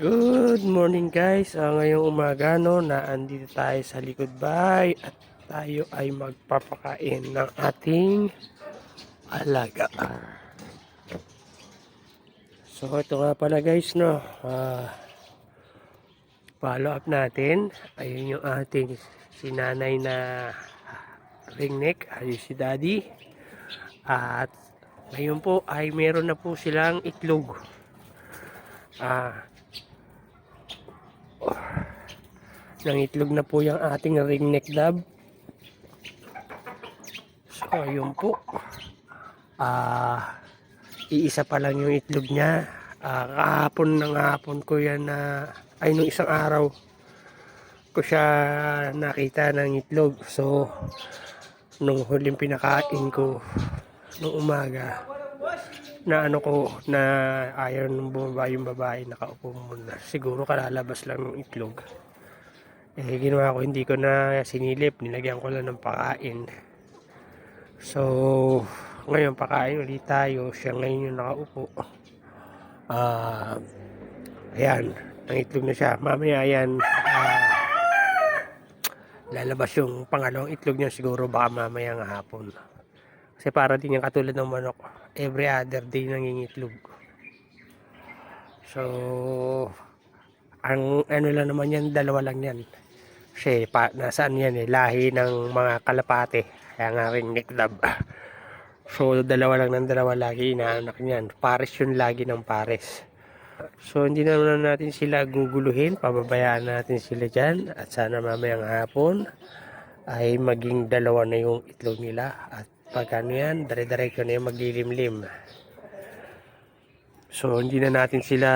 Good morning guys. Ah, ngayong umaga no, na andito tayo sa likod bahay at tayo ay magpapakain ng ating alaga. So ito nga pala guys no. Ah, follow up natin. Ayun yung ating sinanay na ringneck. Ayun si daddy. At ngayon po ay meron na po silang itlog. Ah, ng itlog na po yung ating ringneck dove. So, ayun po. Ah, iisa pa lang yung itlog niya. Ah, kahapon ng hapon ko yan na, ay nung isang araw ko siya nakita ng itlog. So, nung huling pinakain ko nung umaga, na ano ko na ayaw ng bumaba yung babae nakaupo muna siguro kalalabas lang ng itlog eh ginawa ko hindi ko na sinilip. Nilagyan ko lang ng pakain. So ngayon pakain ulit tayo. Siya ngayon yung nakaupo. Ah ayan. Ang itlog na siya. Mamaya yan ah, lalabas yung pangalawang itlog niya. Siguro baka mamaya ng hapon. Kasi para din yung katulad ng manok. Every other day nangingitlog. So, ang ano lang naman yan, dalawa lang yan. Kasi pa, nasaan yan eh, lahi ng mga kalapate. Kaya nga rin neck dab. So, dalawa lang ng dalawa lagi inaanak niyan. Pares yun lagi ng pares. So, hindi naman natin sila guguluhin. Pababayaan natin sila dyan. At sana mamayang hapon ay maging dalawa na yung itlog nila. At pag ano yan, dire-diretso na yung maglilimlim. So, hindi na natin sila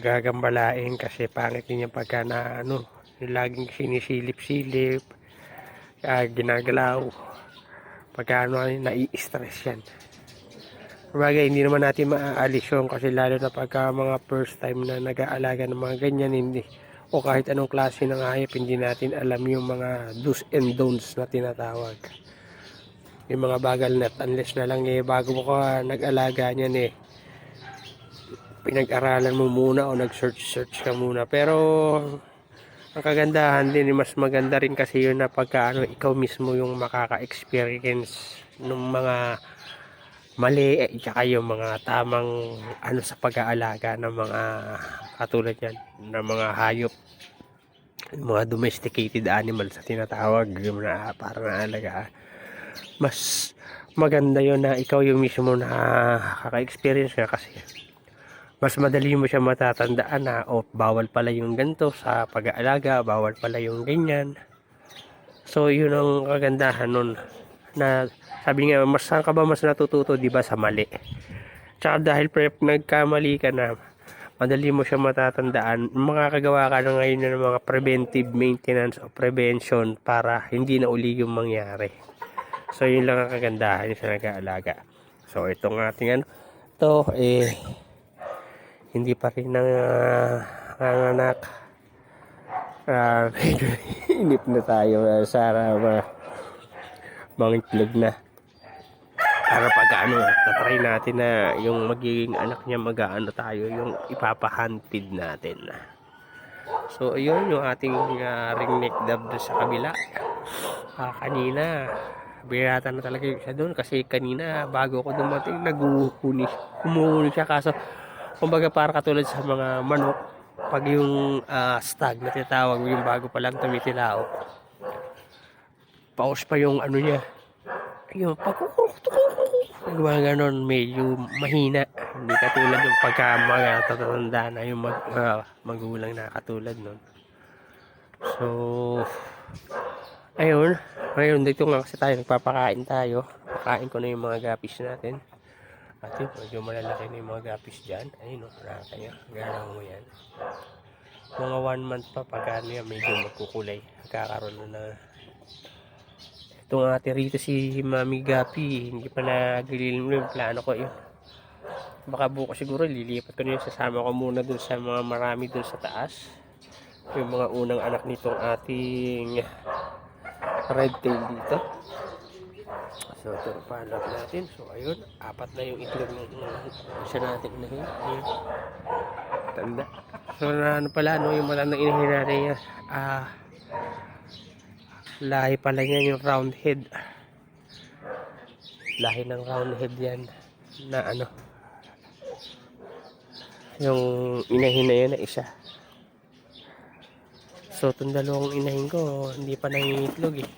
gagambalain kasi pangit din yung pagka na ano, laging sinisilip-silip, uh, ginagalaw. Pagka ano, nai-stress yan. Bagay, hindi naman natin maaalis yun kasi lalo na pagka mga first time na nag-aalaga ng mga ganyan, hindi, o kahit anong klase ng hayop, hindi natin alam yung mga do's and don'ts na tinatawag yung mga bagal net unless na lang eh bago mo ka nag-alaga niyan eh pinag-aralan mo muna o nag-search search ka muna pero ang kagandahan din mas maganda rin kasi yun na pagka ano, ikaw mismo yung makaka-experience ng mga mali eh, tsaka yung mga tamang ano sa pag-aalaga ng mga katulad yan ng mga hayop. Mga domesticated animals sa tinatawag yung na para naalaga mas maganda yon na ikaw yung mismo na kaka-experience nga kasi mas madali mo siya matatandaan na o oh, bawal pala yung ganito sa pag-aalaga, bawal pala yung ganyan. So yun ang kagandahan nun na sabi nga mas saan ka ba mas natututo di ba sa mali. Tsaka dahil prep nagkamali ka na madali mo siya matatandaan makakagawa ka na ngayon ng mga preventive maintenance o prevention para hindi na uli yung mangyari. So, yun lang ang kagandahan sa nag-aalaga. So, itong ating ano, ito, eh, hindi pa rin nang nanganak. Uh, medyo inip na tayo uh, sa uh, mga itlog na. Para pag ano, tatry natin na yung magiging anak niya mag-ano tayo, yung ipapa-handfeed natin. So, ayun yung ating uh, ringneck dove sa kabila. Uh, kanina, Birata na talaga siya doon kasi kanina bago ako dumating naguhuni humuhuni siya kaso kumbaga para katulad sa mga manok pag yung uh, stag na tinatawag yung bago pa lang tumitilaw paus pa yung ano niya. Yung pag mga ganon medyo mahina. Hindi katulad yung pagka mga tatatanda na yung mag, uh, magulang na katulad nun. So ayun. Ngayon dito nga kasi tayo nagpapakain tayo. Pakain ko na yung mga gapis natin at yun medyo malalaki na yung mga gapis dyan. Ayun o nakaka nyo ganaw mo yan. Mga 1 month pa pag ano medyo magkukulay. Kakaroon na na. Itong ate rito si mami gapi hindi pa naglililim yung plano ko yun baka bukas siguro lilipat ko na yun. Sasama ko muna dun sa mga marami dun sa taas. Yung mga unang anak nitong ating red tail dito so ito pahanap natin so ayun apat na yung itlog ng isa natin na yun ayun tanda So na ano pala, no, yung matandang inahin natin yan. Ah, lahi pala niya yung round head. Lahi ng round head yan. Na ano. Yung inahin na yan na isa. So, itong dalawang inahin ko, hindi pa nangingitlog eh.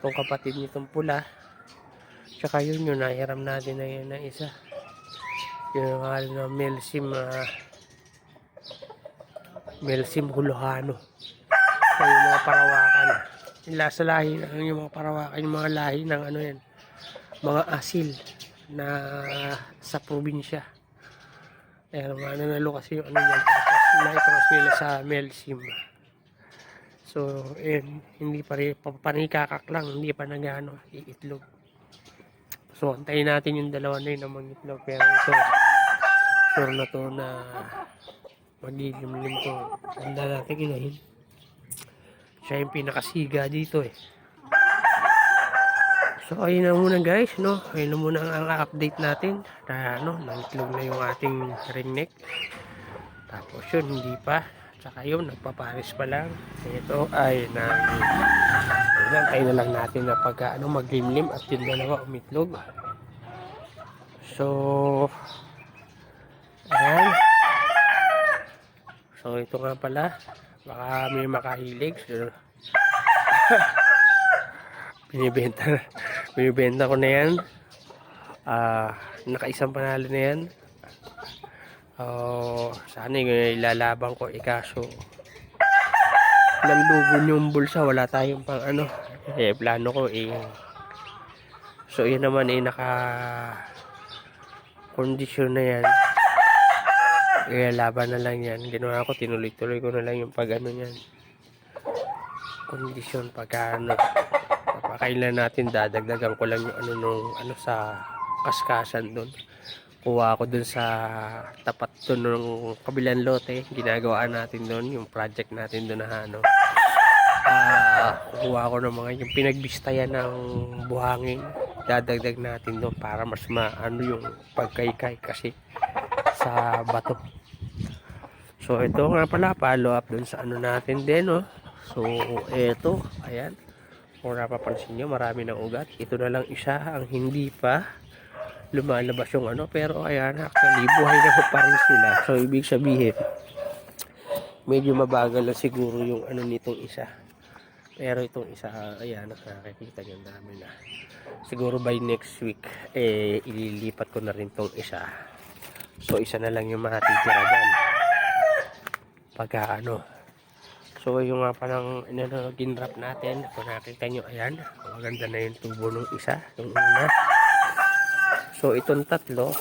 Itong kapatid nitong pula. Tsaka yun yung nahiram natin na yun na isa. Yung nga na Melsim, uh, Melsim Huluhano. So, yung mga parawakan. Yung lasa lahi, yung mga parawakan, yung mga lahi ng ano yan. Mga asil na sa probinsya. Pero mga nanalo kasi yung ano yan. Tapos naikros nila sa Melsim. So, eh, hindi pa rin, panikakak lang, hindi pa nagano, iitlog. So, antayin natin yung dalawa na yun na mangitlog. Pero ito, sure na to na magigimlim to. Tanda natin inahin. Siya yung pinakasiga dito eh. So, ayun na muna guys, no? Ayun na muna ang update natin. Na, ano, nangitlog na yung ating ringneck. Tapos yun, hindi pa. Tsaka yun, nagpaparis pa lang. Ito ay na Ayan, tayo na lang natin na pagka ano, maglimlim at yung dalawa umitlog. So, ayan. So, ito nga pala. Baka may makahilig. So, binibenta, binibenta ko na yan. Ah, nakaisang panalo na yan. Oh, sana yung ilalabang ko ikaso nanlugon yung bulsa wala tayong pang ano. Eh plano ko eh. So yun naman eh naka kondisyon na yan. Ilalaban na lang yan. Ginawa ko tinuloy-tuloy ko na lang yung pag ano yan kondisyon pagka ano. Papakailan natin dadagdagan ko lang yung ano nung ano sa kaskasan doon kuha ko dun sa tapat dun ng kabilang lote. Ginagawa natin dun yung project natin dun na ano. Ah kuha ko ng mga yung pinagbistayan ng buhangin. Dadagdag natin doon para mas maano yung pagkaykay kasi sa bato. So ito nga pala follow up dun sa ano natin din no so eto ayan. Kung napapansin nyo marami ng ugat. Ito na lang isa ang hindi pa lumalabas yung ano. Pero ayan actually buhay na pa rin sila. So ibig sabihin medyo mabagal lang siguro yung ano nitong isa. Pero itong isa ayan nakakita nyo dami na. Siguro by next week eh ililipat ko na rin tong isa. So isa na lang yung matitira dyan. Pagka ano. So yung nga palang ano, ginrap natin. Kung nakita nyo ayan maganda na yung tubo ng isa yung una So itong tatlo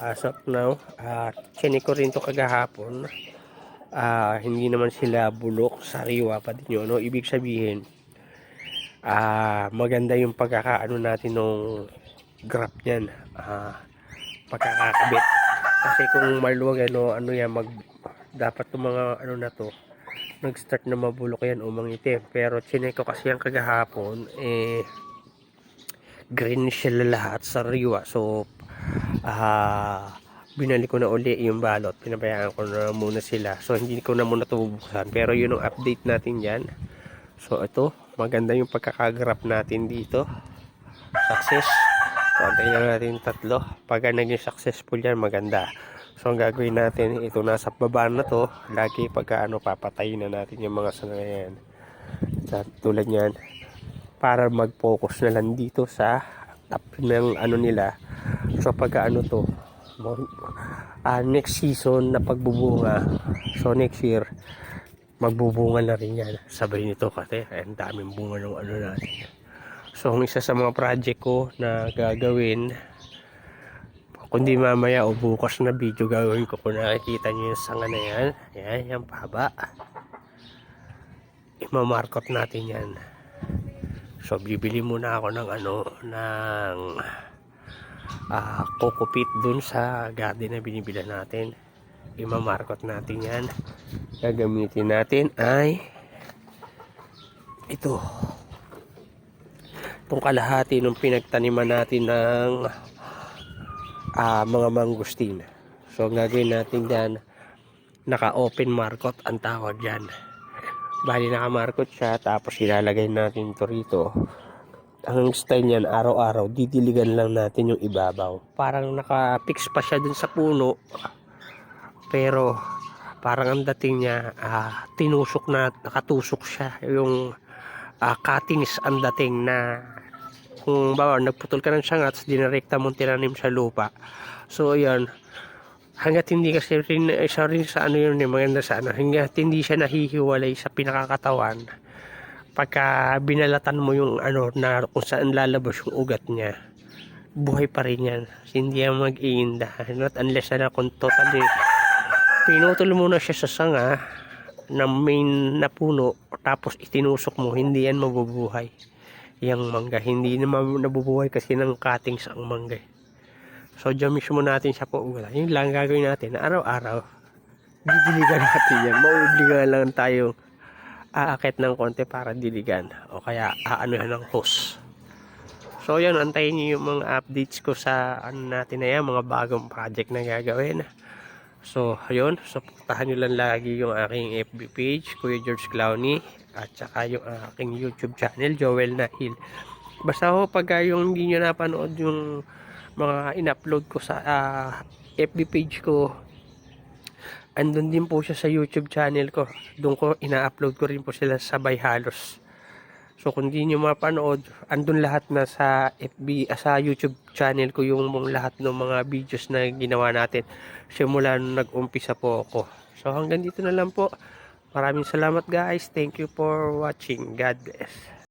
as of now, uh, ko rin to kagahapon. Uh, hindi naman sila bulok, sariwa pa din yun. No? Ibig sabihin, uh, maganda yung pagkakaano natin nung grab niyan. Uh, pagkakakabit. Kasi kung maluwag ano, ano yan, mag, dapat yung mga ano na to, nag-start na mabulok yan o mangitim. Pero chinek ko kasi yung kagahapon, eh, green sila lahat sa riwa. So ah binalik ko na uli yung balot. Pinabayaan ko na muna sila. So hindi ko na muna ito bubuksan pero yun ang update natin yan so ito maganda yung pagkakagrap natin dito. Success. So antayin na natin tatlo. Pag naging successful yan maganda. So ang gagawin natin ito nasa baba na to. Lagi pagka ano papatayin na natin yung mga sanayan tulad yan para mag-focus na lang dito sa top ng ano nila so pagka ano to uh, next season na pagbubunga. So next year magbubunga na rin yan. Sabay nito kasi ang daming bunga ng ano natin. So ang isa sa mga project ko na gagawin kundi mamaya o bukas na video gagawin ko kung nakikita nyo yung sanga na yan yan yung pahaba. Imamarkot natin yan So bibili muna ako ng ano ng uh, coco pit dun sa garden na binibila natin. Imamarkot natin 'yan. Gagamitin natin ay ito. Itong kalahati ng pinagtaniman natin ng uh, mga mangustin. So gagawin natin diyan naka-open market ang tawag yan. Bali naka-market siya tapos ilalagay natin to rito. Ang style niyan araw-araw didiligan lang natin yung ibabaw. Parang naka-fix pa siya dun sa puno. Pero parang ang dating niya ah, tinusok na nakatusok siya yung ah, cuttings ang dating na kung bawa nagputol ka ng sangats dinarekta mong tinanim sa lupa so yan hanggat hindi kasi rin isa rin sa ano yun eh, maganda sa ano hanggat hindi siya nahihiwalay sa pinakakatawan pagka binalatan mo yung ano na kung saan lalabas yung ugat niya buhay pa rin yan. Hindi yan mag-iinda not unless na kung totally pinutol mo na siya sa sanga na main na puno tapos itinusok mo hindi yan mabubuhay. Yung mangga hindi naman nabubuhay kasi ng cuttings ang mangga eh. So dyan mismo natin siya po ugala yun lang gagawin natin araw-araw didiligan natin yan mauobligahan lang tayo aakit ng konti para diligan o kaya aanuhan ng hose so yan antayin niyo yung mga updates ko sa ano natin na yan mga bagong project na gagawin So, ayun. Supportahan nyo lang lagi yung aking FB page, Kuya George Clowney. At saka yung aking YouTube channel, Joel Nahil. Basta ho, pag yung hindi nyo napanood yung mga in-upload ko sa ah, FB page ko, andun din po siya sa YouTube channel ko. Doon ko, ina-upload ko rin po sila sabay halos. So kung di nyo mapanood, andun lahat na sa FB, ah, sa YouTube channel ko yung lahat ng mga videos na ginawa natin simula nung nag-umpisa po ako. So hanggang dito na lang po. Maraming salamat guys. Thank you for watching. God bless.